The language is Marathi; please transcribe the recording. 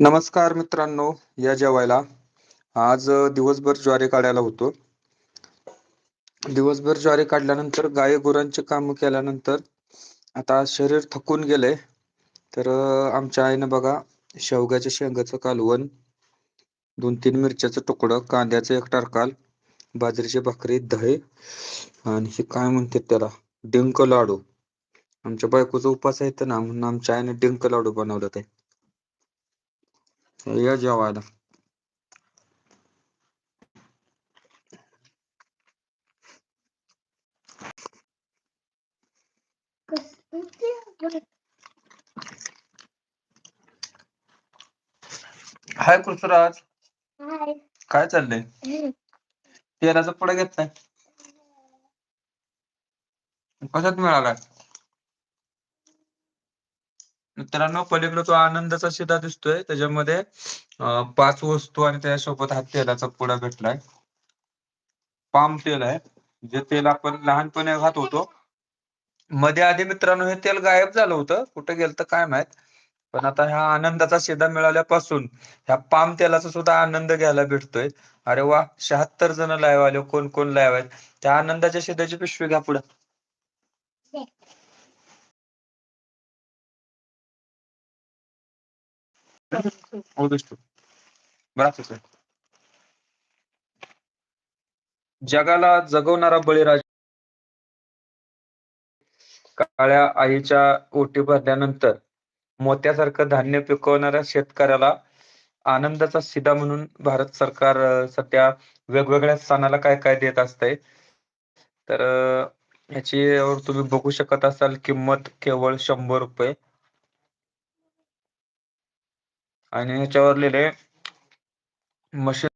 नमस्कार मित्रांनो या जेवायला. आज दिवसभर ज्वारी काढायला होतो. दिवसभर ज्वारी काढल्यानंतर गाय गुरांचे काम केल्यानंतर आता शरीर थकून गेलंय. तर आमच्या आईनं बघा शेवग्याच्या शेंगाचं कालवण दोन तीन मिरच्याचं तुकडं कांद्याचं एक टरकाल बाजरीची भाकरी दही आणि हे काय म्हणतात त्याला? डिंक लाडू. आमच्या बायकोचा उपास आहे ना म्हणून आमच्या आईने डिंक लाडू बनवलं ते. या जेवायला. हाय कृष्णराज काय चाललंय? तेलाचा पुडा घेतलाय. कशात मिळालाय? मित्रांनो पलीकडे तो आनंदाचा शिदा दिसतोय. त्याच्यामध्ये पाच वस्तू आणि त्याच्यासोबत हा तेलाचा पुडा भेटलाय. पाम तेल आहे. जे तेल आपण लहानपणी खात होतो. मध्ये आधी मित्रांनो हे तेल गायब झालं होतं. कुठे गेलं तर काय माहीत. पण आता ह्या आनंदाचा शेदा मिळाल्यापासून ह्या पाम तेलाचा सुद्धा आनंद घ्यायला भेटतोय. अरे वा शहात्तर जण लाईव्ह आले कोण कोण लाईव्ह आहेत त्या आनंदाच्या शेदाची पिशवी घ्या पुढे. जगाला जगवणारा बळीराजा. काळ्या आईच्या ओटी भरल्यानंतर मोत्यासारखं धान्य पिकवणाऱ्या शेतकऱ्याला आनंदाचा शिदा म्हणून भारत सरकार सध्या वेगवेगळ्या सणाला काय काय देत असतंय. तर अं, याची तुम्ही बघू शकत असाल किंमत केवळ शंभर रुपये. आणि ह्याच्यावर लिहिले मशीन